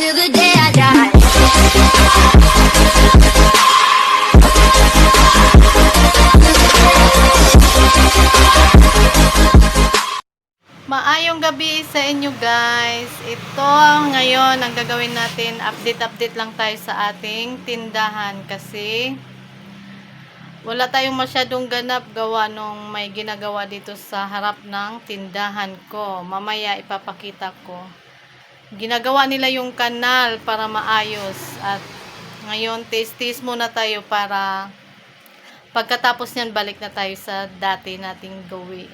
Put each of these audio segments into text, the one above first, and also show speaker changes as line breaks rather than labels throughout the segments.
till day I.
Maayong gabi sa inyo guys. Ito ngayon ang gagawin natin. Update-update lang tayo sa ating tindahan kasi wala tayong masyadong ganap gawa nung may ginagawa dito sa harap ng tindahan ko. Mamaya ipapakita ko. Ginagawa nila yung kanal para maayos at ngayon taste-taste muna tayo para pagkatapos niyan balik na tayo sa dati nating gawi.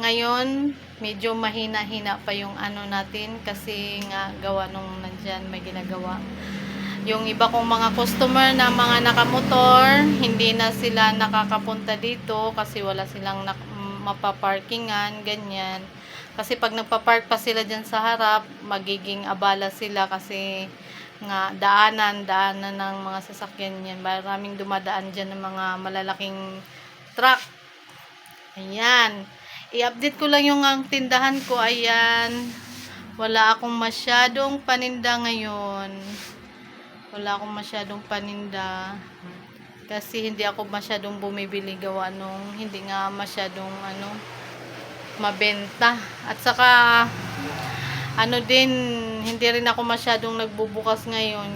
Ngayon, medyo mahina-hina pa yung ano natin kasi nga gawa nung nandyan may ginagawa. Yung iba kong mga customer na mga nakamotor, hindi na sila nakakapunta dito kasi wala silang mapaparkingan, ganyan. Kasi pag nagpa-park pa sila dyan sa harap, magiging abala sila kasi nga daanan, daanan ng mga sasakyan yan. Maraming dumadaan dyan ng mga malalaking truck. Ayan. I-update ko lang yung ang tindahan ko. Ayan. Wala akong masyadong paninda ngayon. Wala akong masyadong paninda. Kasi hindi ako masyadong bumibili gawa nung hindi nga masyadong ano mabenta. At saka ano din, hindi rin ako masyadong nagbubukas ngayon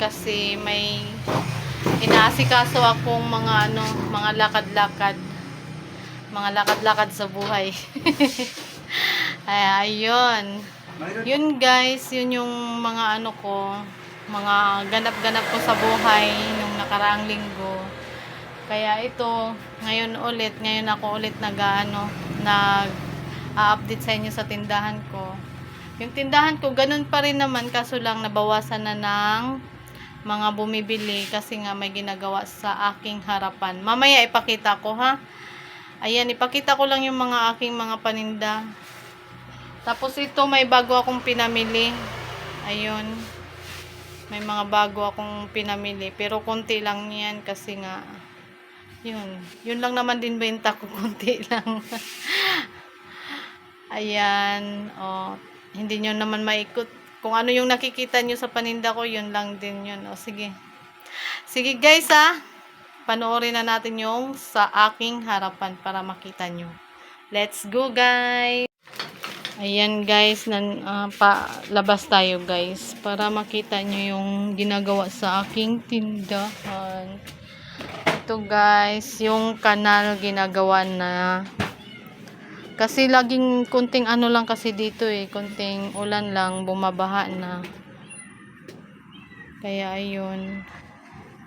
kasi may inaasikaso akong mga ano, mga lakad-lakad mga lakad-lakad sa buhay. Ay, ayun. Yun guys, yun yung mga ano ko, mga ganap-ganap ko sa buhay nung nakaraang linggo. Kaya ito, ngayon ulit, ngayon ako ulit nag ano, nag update sa inyo sa tindahan ko. Yung tindahan ko, ganun pa rin naman, kaso lang nabawasan na ng mga bumibili kasi nga may ginagawa sa aking harapan. Mamaya ipakita ko ha. Ayan, ipakita ko lang yung mga aking mga paninda. Tapos ito, may bago akong pinamili. Ayun. May mga bago akong pinamili. Pero konti lang yan kasi nga, yun. Yun lang naman din benta ko, konti lang. Ayan. O, hindi nyo naman maikot. Kung ano yung nakikita nyo sa paninda ko, yun lang din yun. O, sige. Sige guys ha panoorin na natin yung sa aking harapan para makita nyo. Let's go guys! Ayan guys, nan, ah, pa, labas tayo guys para makita nyo yung ginagawa sa aking tindahan. Ito guys, yung kanal ginagawa na kasi laging kunting ano lang kasi dito eh, kunting ulan lang, bumabaha na. Kaya ayun.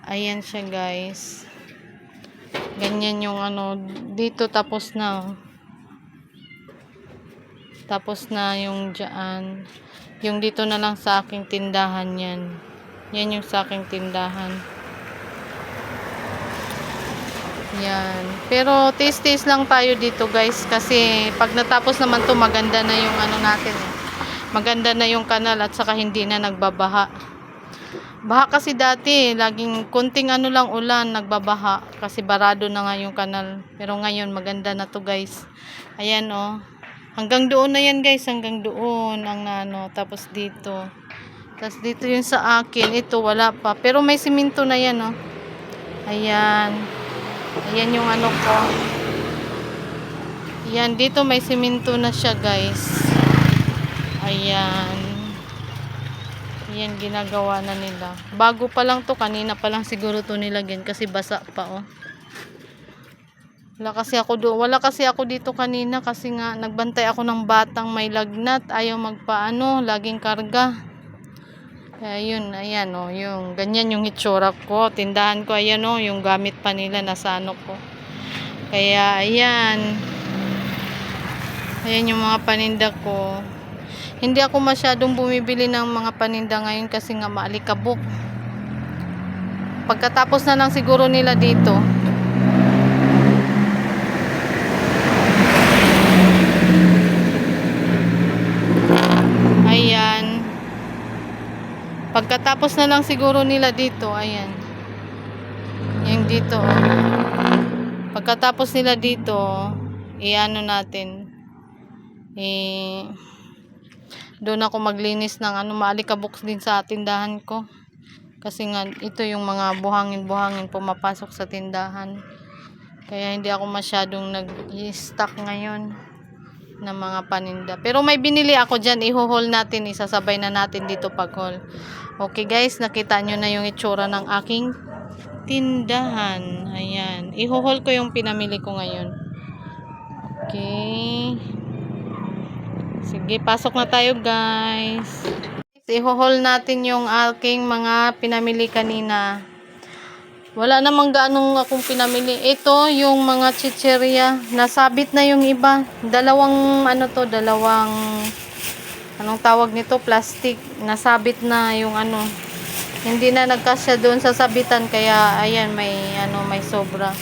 Ayan siya guys. Ganyan yung ano, dito tapos na. Tapos na yung dyan. Yung dito na lang sa aking tindahan yan. Yan yung sa aking tindahan. Yan. Pero taste-taste lang tayo dito guys. Kasi pag natapos naman to maganda na yung ano natin eh. Maganda na yung kanal at saka hindi na nagbabaha. Baha kasi dati, laging kunting ano lang ulan, nagbabaha. Kasi barado na nga yung kanal. Pero ngayon, maganda na to guys. Ayan oh. Hanggang doon na yan guys, hanggang doon ang ano. Tapos dito. Tapos dito yung sa akin, ito wala pa. Pero may siminto na yan oh. Ayan. Ayan yung ano ko. Ayan, dito may siminto na siya guys. Ayan. Yan ginagawa na nila. Bago pa lang to, kanina pa lang siguro to nilagyan kasi basa pa oh. Wala kasi ako do, wala kasi ako dito kanina kasi nga nagbantay ako ng batang may lagnat, ayaw magpaano, laging karga. Kaya yun, ayan oh, yung ganyan yung hitsura ko, tindahan ko ayan oh, yung gamit pa nila nasa ano ko. Kaya ayan. Ayan yung mga paninda ko. Hindi ako masyadong bumibili ng mga paninda ngayon kasi nga maalikabok. Pagkatapos na lang siguro nila dito. Ayan. Pagkatapos na lang siguro nila dito, ayan. Yung dito. oh. Pagkatapos nila dito, iano natin. Eh, doon ako maglinis ng ano, maalikabok din sa tindahan ko. Kasi nga, ito yung mga buhangin-buhangin pumapasok sa tindahan. Kaya hindi ako masyadong nag-stock ngayon ng mga paninda. Pero may binili ako dyan, ihuhol natin, isasabay na natin dito pag haul. Okay guys, nakita nyo na yung itsura ng aking tindahan. Ayan. Ihuhol ko yung pinamili ko ngayon. Okay. Sige, pasok na tayo guys. Ihuhol natin yung aking mga pinamili kanina. Wala namang gaanong akong pinamili. Ito, yung mga chicheria. Nasabit na yung iba. Dalawang, ano to, dalawang, anong tawag nito, plastic. Nasabit na yung ano. Hindi na nagkasya doon sa sabitan. Kaya, ayan, may, ano, may sobra.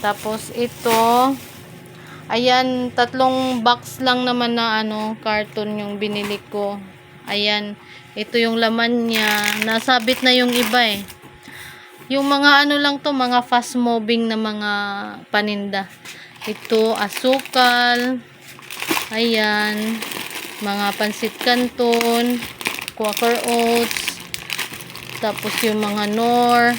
Tapos, ito, ayan, tatlong box lang naman na, ano, carton yung binili ko. Ayan, ito yung laman niya. Nasabit na yung iba eh. Yung mga ano lang to, mga fast moving na mga paninda. Ito, asukal. Ayan. Mga pansit canton. Quaker oats. Tapos yung mga nor.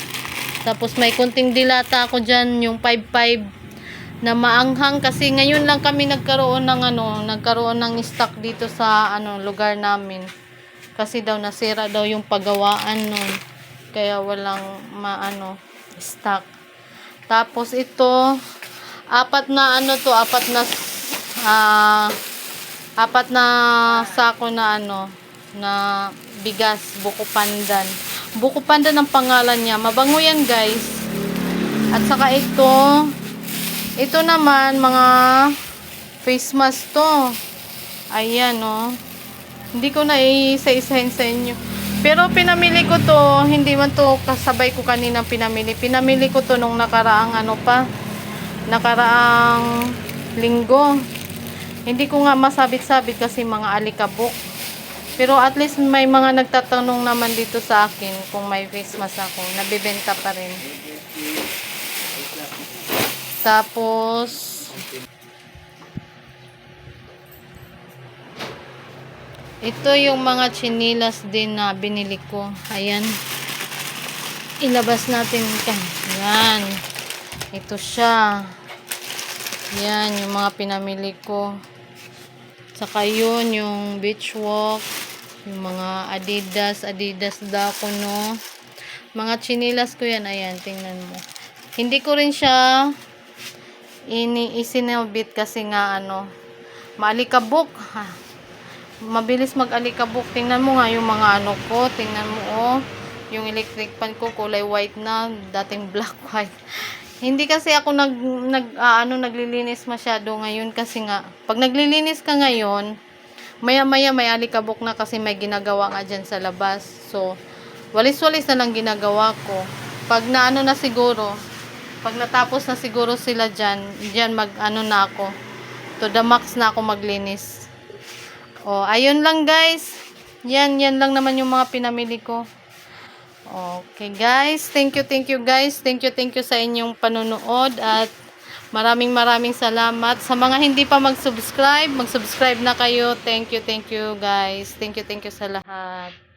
Tapos may kunting dilata ako dyan, yung 5-5 na maanghang kasi ngayon lang kami nagkaroon ng ano, nagkaroon ng stock dito sa ano lugar namin. Kasi daw nasira daw yung paggawaan nun. Kaya walang maano stock. Tapos ito apat na ano to, apat na ah apat na sako na ano na bigas buko pandan. Buko pandan ang pangalan niya. Mabango yan, guys. At saka ito ito naman mga face mask to. Ayan, oh. Hindi ko na isa-isahin sa inyo. Pero pinamili ko to, hindi man to kasabay ko kanina pinamili. Pinamili ko to nung nakaraang ano pa, nakaraang linggo. Hindi ko nga masabit-sabit kasi mga alikabok. Pero at least may mga nagtatanong naman dito sa akin kung may face mask ako. Nabibenta pa rin. Tapos, ito yung mga chinilas din na binili ko. Ayan. Ilabas natin ka. Yan. Ito siya. Yan, yung mga pinamili ko. Saka yun, yung beach walk. Yung mga adidas, adidas dako, no. Mga chinilas ko yan. Ayan, tingnan mo. Hindi ko rin siya ini isinabit kasi nga ano maalikabok ha. mabilis mag-alikabok tingnan mo nga yung mga ano ko tingnan mo oh yung electric fan ko kulay white na dating black white hindi kasi ako nag, nag ah, ano naglilinis masyado ngayon kasi nga pag naglilinis ka ngayon maya maya may alikabok na kasi may ginagawa nga dyan sa labas so walis-walis na lang ginagawa ko pag naano na siguro pag natapos na siguro sila dyan, dyan mag ano na ako. To the max na ako maglinis. O, ayun lang guys. Yan, yan lang naman yung mga pinamili ko. Okay guys, thank you, thank you guys. Thank you, thank you sa inyong panunood at maraming maraming salamat. Sa mga hindi pa mag-subscribe, mag-subscribe na kayo. Thank you, thank you guys. Thank you, thank you sa lahat.